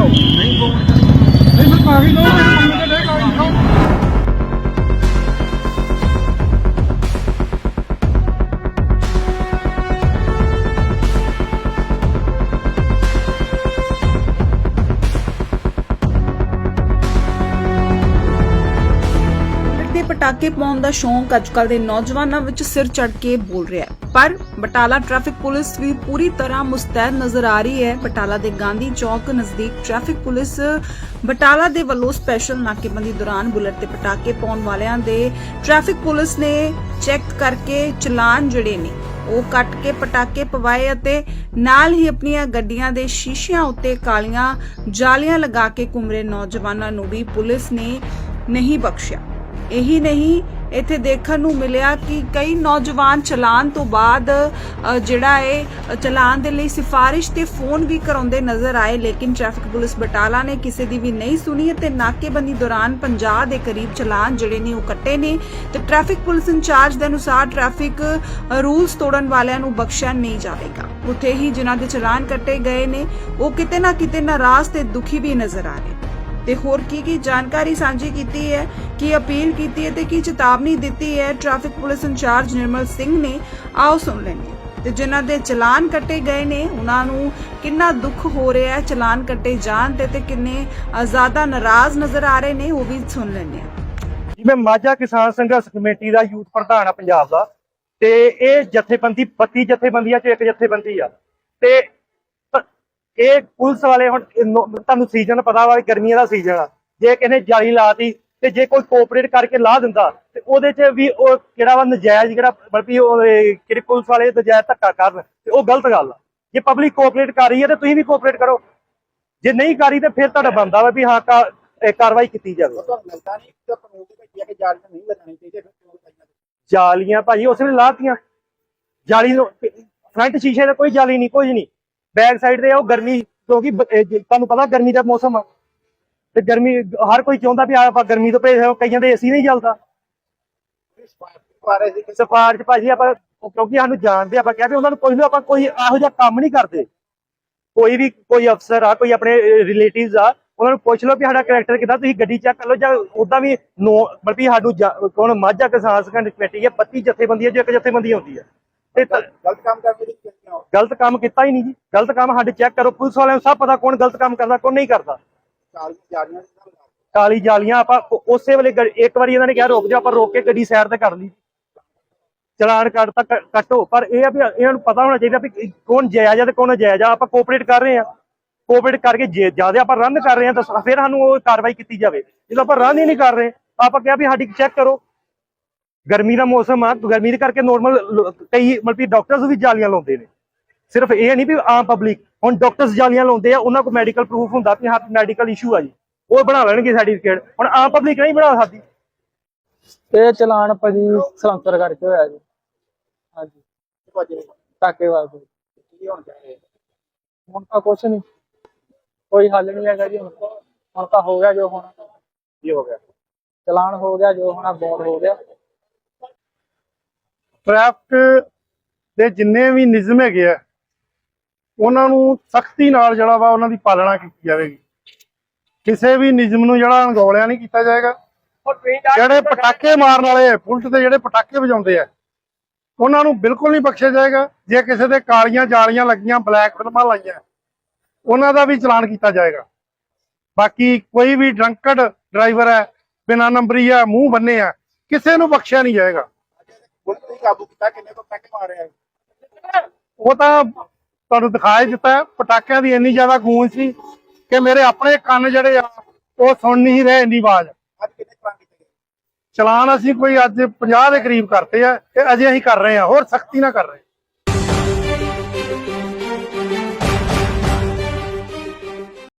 ਹੋ ਨਹੀਂ। ਨਹੀਂ ਮੈਂ ਕਾਗਜ਼ ਦੋ ਪਟਾਕੇ ਪਾਉਣ ਦਾ ਸ਼ੌਂਕ ਅੱਜਕੱਲ ਦੇ ਨੌਜਵਾਨਾਂ ਵਿੱਚ ਸਿਰ ਚੜ ਕੇ ਬੋਲ ਰਿਹਾ ਹੈ। ਪਰ ਬਟਾਲਾ ਟ੍ਰੈਫਿਕ ਪੁਲਿਸ ਵੀ ਪੂਰੀ ਤਰ੍ਹਾਂ ਮੁਸਤੈਦ ਨਜ਼ਰ ਆ ਰਹੀ ਹੈ। ਬਟਾਲਾ ਦੇ ਗਾਂਧੀ ਚੌਕ ਨਜ਼ਦੀਕ ਟ੍ਰੈਫਿਕ ਪੁਲਿਸ ਬਟਾਲਾ ਦੇ ਵੱਲੋਂ ਸਪੈਸ਼ਲ ਨਾਕੇਬੰਦੀ ਦੌਰਾਨ ਬੁਲਟ ਤੇ ਪਟਾਕੇ ਪਾਉਣ ਵਾਲਿਆਂ ਦੇ ਟ੍ਰੈਫਿਕ ਪੁਲਿਸ ਨੇ ਚੈੱਕ ਕਰਕੇ ਚਲਾਨ ਜਿਹੜੇ ਨੇ, ਉਹ ਕੱਟ ਕੇ ਪਟਾਕੇ ਪਵਾਏ ਅਤੇ ਨਾਲ ਹੀ ਆਪਣੀਆਂ ਗੱਡੀਆਂ ਦੇ ਸ਼ੀਸ਼ਿਆਂ ਉੱਤੇ ਕਾਲੀਆਂ ਜਾਲੀਆਂ ਲਗਾ ਕੇ ਘੁੰਮਰੇ ਨੌਜਵਾਨਾਂ ਨੂੰ ਵੀ ਪੁਲਿਸ ਨੇ ਨਹੀਂ ਬਖਸ਼ਿਆ। ਇਹੀ ਨਹੀਂ ਇੱਥੇ ਦੇਖਣ ਨੂੰ ਮਿਲਿਆ ਕਿ ਕਈ ਨੌਜਵਾਨ ਚਲਾਨ ਤੋਂ ਬਾਅਦ ਜਿਹੜਾ ਏ ਚਲਾਨ ਦੇ ਲਈ ਸਿਫਾਰਿਸ਼ ਤੇ ਫੋਨ ਵੀ ਕਰਾਉਂਦੇ ਨਜ਼ਰ ਆਏ ਲੇਕਿਨ ਟ੍ਰੈਫਿਕ ਪੁਲਿਸ ਬਟਾਲਾ ਨੇ ਕਿਸੇ ਦੀ ਵੀ ਨਹੀਂ ਸੁਣੀ ਅਤੇ ਨਾਕੇਬੰਦੀ ਦੌਰਾਨ 50 ਦੇ ਕਰੀਬ ਚਲਾਨ ਜਿਹੜੇ ਨੇ ਉਹ ਕੱਟੇ ਨੇ ਤੇ ਟ੍ਰੈਫਿਕ ਪੁਲਿਸ ਇੰਚਾਰਜ ਦੇ ਅਨੁਸਾਰ ਟ੍ਰੈਫਿਕ ਅ, ਰੂਲਸ ਤੋੜਨ ਵਾਲਿਆਂ ਨੂੰ ਬਖਸ਼ਿਆ ਨਹੀਂ ਜਾਵੇਗਾ। ਉੱਥੇ ਹੀ ਜਿਨ੍ਹਾਂ ਦੇ ਚਲਾਨ ਕੱਟੇ ਗਏ ਨੇ ਉਹ ਕਿਤੇ ਨਾ ਕਿਤੇ ਨਾਰਾਜ਼ ਤੇ ਦੁਖੀ ਵੀ ਨਜ਼ਰ ਆ ਰਹੇ ਤੇ ਹੋਰ ਕੀ ਕੀ ਜਾਣਕਾਰੀ ਸਾਂਝੀ ਕੀਤੀ ਹੈ, ਕੀ ਅਪੀਲ ਕੀਤੀ ਹੈ ਤੇ ਕੀ ਚੇਤਾਵਨੀ ਦਿੱਤੀ ਹੈ, traffic police incharge Nirmal Singh ਨੇ, ਆਓ ਸੁਣ ਲੈਂਦੇ ਤੇ ਜਿਨ੍ਹਾਂ ਦੇ ਚਲਾਨ ਕੱਟੇ ਗਏ ਨੇ, ਉਹਨਾਂ ਨੂੰ ਕਿੰਨਾ ਦੁੱਖ ਹੋ ਰਿਹਾ ਹੈ ਚਲਾਨ ਕੱਟੇ ਜਾਣ ਤੇ ਤੇ ਕਿੰਨੇ ਜ਼ਿਆਦਾ ਨਾਰਾਜ਼ ਨਜ਼ਰ ਆ ਰਹੇ ਨੇ, ਉਹ ਵੀ ਸੁਣ ਲੈਂਦੇ ਆ ਜੀ ਮੈਂ ਮਾਝਾ ਕਿਸਾਨ ਸੰਘਰਸ਼ ਕਮੇਟੀ ਦਾ ਯੂਥ ਪ੍ਰਧਾਨ ਆ ਪੰਜਾਬ ਦਾ, ਤੇ ਇਹ ਜਥੇਬੰਦੀ 32 ਜਥੇਬੰਦੀਆਂ ਚ ਇੱਕ ਜਥੇਬੰਦੀ ਆ। ਤੇ ਇਹ ਪੁਲਿਸ ਵਾਲੇ ਹੁਣ ਤੁਹਾਨੂੰ ਸੀਜ਼ਨ ਪਤਾ ਵਾ ਗਰਮੀਆਂ ਦਾ ਸੀਜ਼ਨ ਆ। ਜੇ ਕਿਸੇ ਨੇ ਜਾਲੀ ਲਾਤੀ ਤੇ ਜੇ ਕੋਈ ਕੋਆਪਰੇਟ ਕਰਕੇ ਲਾ ਦਿੰਦਾ ਤੇ ਉਹਦੇ 'ਚ ਵੀ ਉਹ ਕਿਹੜਾ ਵਾ ਨਜਾਇਜ਼ ਜਿਹੜਾ ਬਲਕਿ ਉਹ ਕਿਹੜੀ ਪੁਲਿਸ ਵਾਲੇ ਨਜਾਇਜ਼ ਧੱਕਾ ਕਰਨ ਤੇ ਉਹ ਗਲਤ ਗੱਲ ਆ। ਜੇ ਪਬਲਿਕ ਕੋਆਪਰੇਟ ਕਰ ਰਹੀ ਹੈ ਤੇ ਤੁਸੀਂ ਵੀ ਕੋਆਪਰੇਟ ਕਰੋ। ਜੇ ਨਹੀਂ ਕਰੀ ਤੇ ਫਿਰ ਤੁਹਾਡਾ ਬੰਦਾ ਵਾ ਵੀ ਹਾਂ ਕਾਰਵਾਈ ਕੀਤੀ ਜਾਵੇ। ਦੇ ਜਾਲੀਆਂ ਭਾਜੀ ਉਸ ਵੇਲੇ ਲਾਤੀਆਂ। ਜਾਲੀ ਨੂੰ ਫਰੰਟ ਸ਼ੀਸ਼ੇ ਤੇ ਕੋਈ ਜਾਲੀ ਨਹੀਂ ਕੁਝ ਨਹੀਂ। ਬੈਕ ਸਾਈਡ ਤੇ ਉਹ ਗਰਮੀ ਕਿਉਂਕਿ ਤੁਹਾਨੂੰ ਪਤਾ ਗਰਮੀ ਦਾ ਮੌਸਮ ਆ। ਤੇ ਗਰਮੀ ਹਰ ਕੋਈ ਚਾਹੁੰਦਾ ਵੀ ਆਪਾਂ ਗਰਮੀ ਤੋਂ ਭੇਜ ਕਈਆਂ ਦੇ ਏਸੀ ਨਹੀਂ ਚੱਲਦਾ। ਸਫਾਰਸ਼ ਭਾਜੀ ਆਪਾਂ ਕਿਉਂਕਿ ਸਾਨੂੰ ਜਾਣਦੇ ਆਪਾਂ ਕਿਹਾ ਵੀ ਉਹਨਾਂ ਨੂੰ ਕੋਈ ਨਾ ਆਪਾਂ ਕੋਈ ਇਹੋ ਜਿਹਾ ਕੰਮ ਨਹੀਂ ਕਰਦੇ। ਕੋਈ ਵੀ ਕੋਈ ਅਫਸਰ ਆ ਕੋਈ ਆਪਣੇ ਰਿਲੇਟਿਵਸ ਆ ਉਹਨਾਂ ਨੂੰ ਪੁੱਛ ਲਓ ਵੀ ਸਾਡਾ ਕੈਰੈਕਟਰ ਕਿਦਾਂ ਤੁਸੀਂ ਗੱਡੀ ਚੈੱਕ ਕਰ ਲਓ ਜਾਂ ਉਦਾਂ ਵੀ ਨੋ ਬਲਕਿ ਸਾਨੂੰ ਕੌਣ ਮਾਝਾ ਕਿਸਾਨ ਸੰਘਰਸ਼ ਕਮੇਟੀ ਹੈ 32 ਜਥੇਬੰਦੀਆਂ ਜੋ ਇੱਕ ਜਥੇਬੰਦੀ ਹੁੰਦੀ ਹੈ ਤੇ ਤ- ਗਲਤ ਕੰਮ ਕਰਨ ਦੀ ਕਿਉਂ? ਗਲਤ ਕੰਮ ਕੀਤਾ ਹੀ ਨਹੀਂ ਜੀ। ਗਲਤ ਕੰਮ ਸਾਡੇ ਚੈੱਕ ਕਰੋ। ਪੁਲਿਸ ਵਾਲਿਆਂ ਨੂੰ ਸਭ ਪਤਾ ਕੌਣ ਗਲਤ ਕੰਮ ਕਰਦਾ ਕੌਣ ਨਹੀਂ ਕਰਦਾ। ਚਾਲੀਆਂ ਦੀ ਕਾਲੀ ਜਾਲੀਆਂ ਆਪਾਂ ਉ- ਉਸੇ ਵੇਲੇ ਇੱਕ ਵਾਰੀ ਇਹਨਾਂ ਨੇ ਕਿਹਾ ਰੁਕ ਜਾ ਆਪਾਂ ਰੋਕ ਕੇ ਗੱਡੀ ਸਾਈਡ ਤੇ ਕਰ ਲਈ। ਚਲਾਨ ਕੱਟਤਾ ਕ- ਕੱਟੋ। ਪਰ ਇਹ ਆ ਵੀ ਇਹਨਾਂ ਨੂੰ ਪਤਾ ਹੋਣਾ ਚਾਹੀਦਾ ਵੀ ਕੌਣ ਜਾਇਜ਼ ਆ ਤੇ ਕੌਣ ਜਾਇਜ਼ ਆ। ਆਪਾਂ ਕੋਆਪਰੇਟ ਕਰ ਰਹੇ ਆ। ਕੋਆਪਰੇਟ ਕਰਕੇ ਜੇ ਜ਼ਿਆਦਾ ਆਪਾਂ ਰਨ ਕਰ ਰਹੇ ਆ ਤਾਂ ਫਿਰ ਸਾਨੂੰ ਉਹ ਕਾਰਵਾਈ ਕੀਤੀ ਜਾਵੇ। ਜਦੋਂ ਆਪਾਂ ਰਨ ਹੀ ਨਹੀਂ ਕਰ ਰਹੇ ਆਪਾਂ ਕਿਹਾ ਵੀ ਸਾਡੀ ਚੈੱਕ ਕਰੋ। ਗਰਮੀ ਦਾ ਮੌਸਮ ਆ ਗਰਮੀ ਦੇ ਕਰਕੇ ਨੋਰਮਲ ਕਈ ਮਤਲਬ ਕਿ ਡਾਕਟਰਸ ਵੀ ਜਾਲੀਆਂ ਲਾਉਂਦੇ ਨੇ। ਸਿਰਫ ਇਹ ਨਹੀਂ ਵੀ ਆਮ ਪਬਲਿਕ ਹੁਣ ਡਾਕਟਰਸ ਜਾਲੀਆਂ ਲਾਉਂਦੇ ਆ ਉਹਨਾਂ ਕੋਲ ਮੈਡੀਕਲ ਪ੍ਰੂਫ ਹੁੰਦਾ ਕਿ ਹਾਂ ਮੈਡੀਕਲ ਇਸ਼ੂ ਆ ਜੀ। ਉਹ ਬਣਾ ਲੈਣਗੇ ਸਰਟੀਫਿਕੇਟ ਹੁਣ ਆਮ ਪਬਲਿਕ ਨਹੀਂ ਬਣਾ ਸਕਦੀ। ਇਹ ਚਲਾਨ ਭਾਜੀ ਸਲੰਸਰ ਕਰਕੇ ਹੋਇਆ ਜੀ। ਹਾਂਜੀ। ਭਾਜੀ ਟਾਕੇ ਵਾਸਤੇ ਕੀ ਹੋਣ ਤਾਂ ਕੁਛ ਨਹੀਂ। ਕੋਈ ਹੱਲ ਨਹੀਂ ਹੈਗਾ ਜੀ ਹੁਣ। ਹੁਣ ਤਾਂ ਹੋ ਗਿਆ ਜੋ ਹੋਣਾ। ਕੀ ਹੋ ਗਿਆ? ਚਲਾਨ ਹੋ ਗਿਆ ਜੋ ਹੋਣਾ ਬੌਂਡ ਹੋ ਗਿਆ। ਟ੍ਰੈਫਿਕ ਦੇ ਜਿੰਨੇ ਵੀ ਨਿਯਮ ਹੈਗੇ ਆ ਉਹਨਾਂ ਨੂੰ ਸਖਤੀ ਨਾਲ ਜਿਹੜਾ ਵਾ ਉਹਨਾਂ ਦੀ ਪਾਲਣਾ ਕੀਤੀ ਜਾਵੇਗੀ। ਕਿਸੇ ਵੀ ਨਿਯਮ ਨੂੰ ਜਿਹੜਾ ਅਣਗੌਲਿਆ ਨਹੀਂ ਕੀਤਾ ਜਾਏਗਾ। ਜਿਹੜੇ ਪਟਾਕੇ ਮਾਰਨ ਵਾਲੇ ਆ ਪੁਲਿਸ ਦੇ ਜਿਹੜੇ ਪਟਾਕੇ ਵਜਾਉਂਦੇ ਆ ਉਹਨਾਂ ਨੂੰ ਬਿਲਕੁਲ ਨਹੀਂ ਬਖਸ਼ਿਆ ਜਾਏਗਾ। ਜੇ ਕਿਸੇ ਦੇ ਕਾਲੀਆਂ ਜਾਲੀਆਂ ਲੱਗੀਆਂ ਬਲੈਕ ਫਿਲਮਾਂ ਲਾਈਆਂ ਉਹਨਾਂ ਦਾ ਵੀ ਚਲਾਨ ਕੀਤਾ ਜਾਏਗਾ। ਬਾਕੀ ਕੋਈ ਵੀ ਡਰੰਕਡ ਡਰਾਈਵਰ ਹੈ ਬਿਨਾ ਨੰਬਰੀ ਆ ਮੂੰਹ ਬੰਨੇ ਆ ਕਿਸੇ ਨੂੰ ਬਖਸ਼ਿਆ ਨਹੀਂ ਜਾਏਗਾ। ਪੁਲਿਸ ਨੇ ਕਾਬੂ ਕੀਤਾ ਕਿੰਨੇ ਕੋ ਪੈਕ ਮਾਰੇ ਆ ਉਹ ਤਾਂ ਤੁਹਾਨੂੰ ਦਿਖਾਈ ਦਿੱਤਾ ਪਟਾਕਿਆਂ ਦੀ ਇੰਨੀ ਜ਼ਿਆਦਾ ਗੂੰਜ ਸੀ ਕਿ ਮੇਰੇ ਆਪਣੇ ਕੰਨ ਜਿਹੜੇ ਆ ਉਹ ਸੁਣ ਨਹੀਂ ਰਹੇ ਇੰਨੀ ਆਵਾਜ਼। ਅੱਜ ਕਿੰਨੇ ਚਲਾਨ ਕੀਤੇ ਗਏ ਚਲਾਨ ਅਸੀਂ ਕੋਈ ਅੱਜ 50 ਦੇ ਕਰੀਬ ਕਰਤੇ ਆ ਤੇ ਅਜੇ ਅਸੀਂ ਕਰ ਰਹੇ ਆ ਹੋਰ ਸਖਤੀ ਨਾਲ ਕਰ ਰਹੇ